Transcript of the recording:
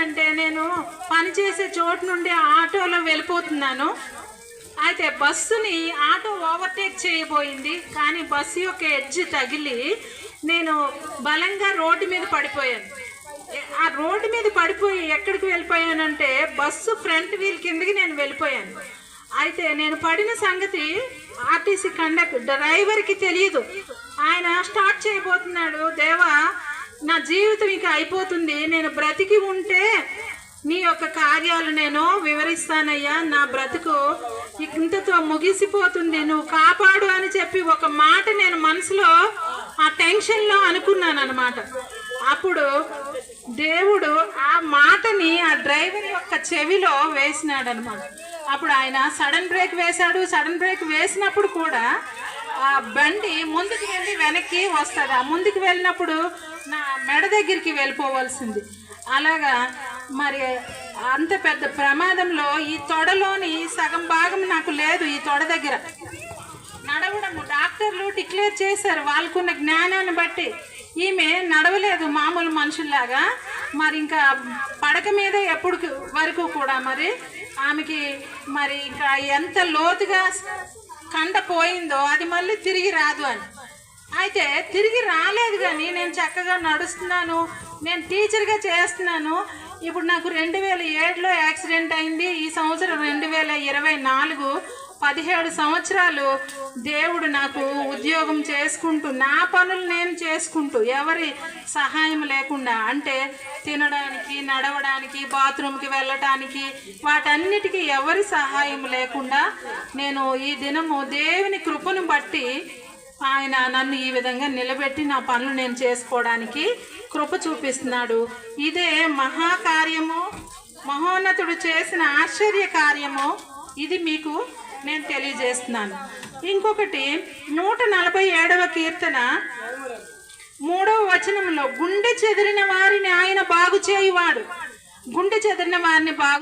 ఏమైందంటే నేను పనిచేసే చోటు నుండి ఆటోలో వెళ్ళిపోతున్నాను. అయితే బస్సుని ఆటో ఓవర్టేక్ చేయబోయింది. కానీ బస్సు యొక్క ఎడ్జ్ తగిలి నేను బలంగా రోడ్డు మీద పడిపోయాను. ఆ రోడ్డు మీద పడిపోయి ఎక్కడికి వెళ్ళిపోయానంటే బస్సు ఫ్రంట్ వీల్ కిందకి నేను వెళ్ళిపోయాను. అయితే నేను పడిన సంగతి ఆర్టీసీ కండక్టర్ డ్రైవర్కి తెలియదు. ఆయన స్టార్ట్ చేయబోతున్నాడు దేవా నా జీవితం ఇక అయిపోతుంది. నేను బ్రతికి ఉంటే నీ యొక్క కార్యాలు నేను వివరిస్తానయ్యా. నా బ్రతుకు ఇంతతో ముగిసిపోతుంది. నువ్వు కాపాడు అని చెప్పి ఒక మాట నేను మనసులో ఆ టెన్షన్లో అనుకున్నాను అనమాట అప్పుడు దేవుడు ఆ మాటని ఆ డ్రైవర్ యొక్క చెవిలో వేసినాడు అనమాట అప్పుడు ఆయన సడన్ బ్రేక్ వేశాడు. సడన్ బ్రేక్ వేసినప్పుడు కూడా ఆ బండి ముందుకు వెళ్ళి వెనక్కి వస్తుంది. ఆ ముందుకు వెళ్ళినప్పుడు నా మెడ దగ్గరికి వెళ్ళిపోవాల్సింది. అలాగా మరి అంత పెద్ద ప్రమాదంలో ఈ తొడలోని సగం భాగం నాకు లేదు ఈ తొడ దగ్గర. నడవడము. డాక్టర్లు డిక్లేర్ చేశారు వాళ్ళకున్న జ్ఞానాన్ని బట్టి. ఈమె నడవలేదు మామూలు మనుషుల్లాగా. మరి ఇంకా పడక మీద ఎప్పుడు వరకు కూడా మరి ఆమెకి మరి ఇంకా ఎంత లోతుగా కండ పోయిందో అది మళ్ళీ తిరిగి రాదు అని. అయితే తిరిగి రాలేదు కానీ నేను చక్కగా నడుస్తున్నాను. నేను టీచర్గా చేస్తున్నాను. ఇప్పుడు నాకు రెండు వేల ఏడులో యాక్సిడెంట్ అయింది. ఈ సంవత్సరం రెండు వేల ఇరవై నాలుగు పదిహేడు సంవత్సరాలు దేవుడు నాకు ఉద్యోగం చేసుకుంటూ నా పనులు నేను చేసుకుంటూ ఎవరి సహాయం లేకుండా అంటే తినడానికి నడవడానికి బాత్రూమ్కి వెళ్ళటానికి వాటన్నిటికీ ఎవరి సహాయం లేకుండా నేను ఈ దినము దేవుని కృపను బట్టి ఆయన నన్ను ఈ విధంగా నిలబెట్టి నా పనులు నేను చేసుకోవడానికి కృప చూపిస్తున్నాడు. ఇదే మహాకార్యము మహోన్నతుడు చేసిన ఆశ్చర్య కార్యము. ఇది మీకు నేను తెలియజేస్తున్నాను. ఇంకొకటి నూట నలభై ఏడవ కీర్తన. మూడవ వచనంలో గుండె చెదిరిన వారిని ఆయన బాగు చేయువాడు. గుండె చెదిరిన వారిని బాగు